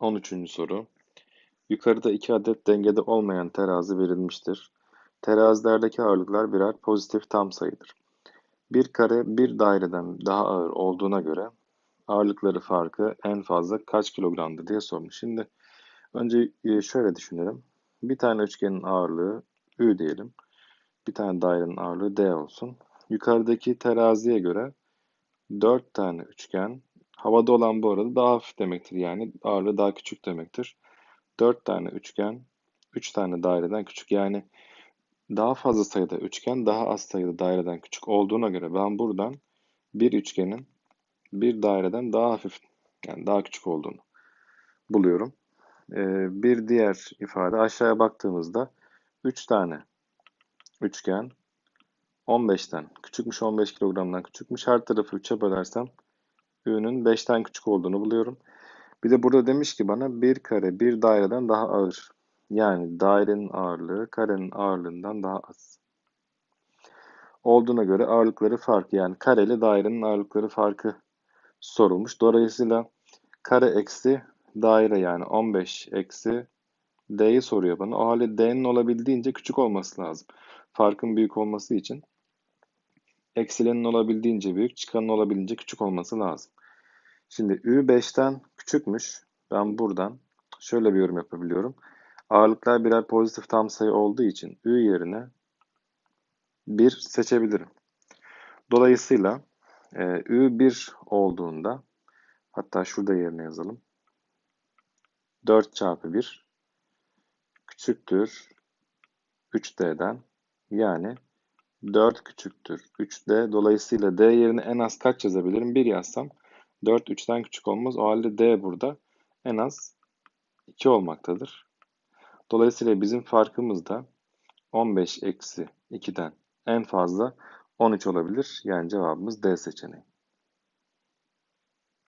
13. soru. Yukarıda iki adet dengede olmayan terazi verilmiştir. Terazilerdeki ağırlıklar birer pozitif tam sayıdır. Bir kare bir daireden daha ağır olduğuna göre ağırlıkları farkı en fazla kaç kilogramdır diye sormuş. Şimdi önce e, şöyle düşünelim. Bir tane üçgenin ağırlığı Ü diyelim. Bir tane dairenin ağırlığı D olsun. Yukarıdaki teraziye göre 4 tane üçgen havada olan bu arada daha hafif demektir. Yani ağırlığı daha küçük demektir. 4 tane üçgen 3 tane daireden küçük. Yani daha fazla sayıda üçgen daha az sayıda daireden küçük olduğuna göre ben buradan bir üçgenin bir daireden daha hafif yani daha küçük olduğunu buluyorum. Ee, bir diğer ifade aşağıya baktığımızda 3 tane üçgen 15'ten küçükmüş 15 kilogramdan küçükmüş. Her tarafı 3'e bölersem Ü'nün 5'ten küçük olduğunu buluyorum. Bir de burada demiş ki bana bir kare bir daireden daha ağır. Yani dairenin ağırlığı karenin ağırlığından daha az. Olduğuna göre ağırlıkları farkı yani kare ile dairenin ağırlıkları farkı sorulmuş. Dolayısıyla kare eksi daire yani 15 eksi d'yi soruyor bana. O halde d'nin olabildiğince küçük olması lazım. Farkın büyük olması için eksilenin olabildiğince büyük, çıkanın olabildiğince küçük olması lazım. Şimdi Ü 5'ten küçükmüş. Ben buradan şöyle bir yorum yapabiliyorum. Ağırlıklar birer pozitif tam sayı olduğu için Ü yerine 1 seçebilirim. Dolayısıyla e, Ü 1 olduğunda hatta şurada yerine yazalım. 4 çarpı 1 küçüktür 3D'den yani 4 küçüktür 3D. Dolayısıyla D yerine en az kaç yazabilirim? 1 yazsam 4 3'ten küçük olmaz. O halde D burada en az 2 olmaktadır. Dolayısıyla bizim farkımız da 15 eksi 2'den en fazla 13 olabilir. Yani cevabımız D seçeneği.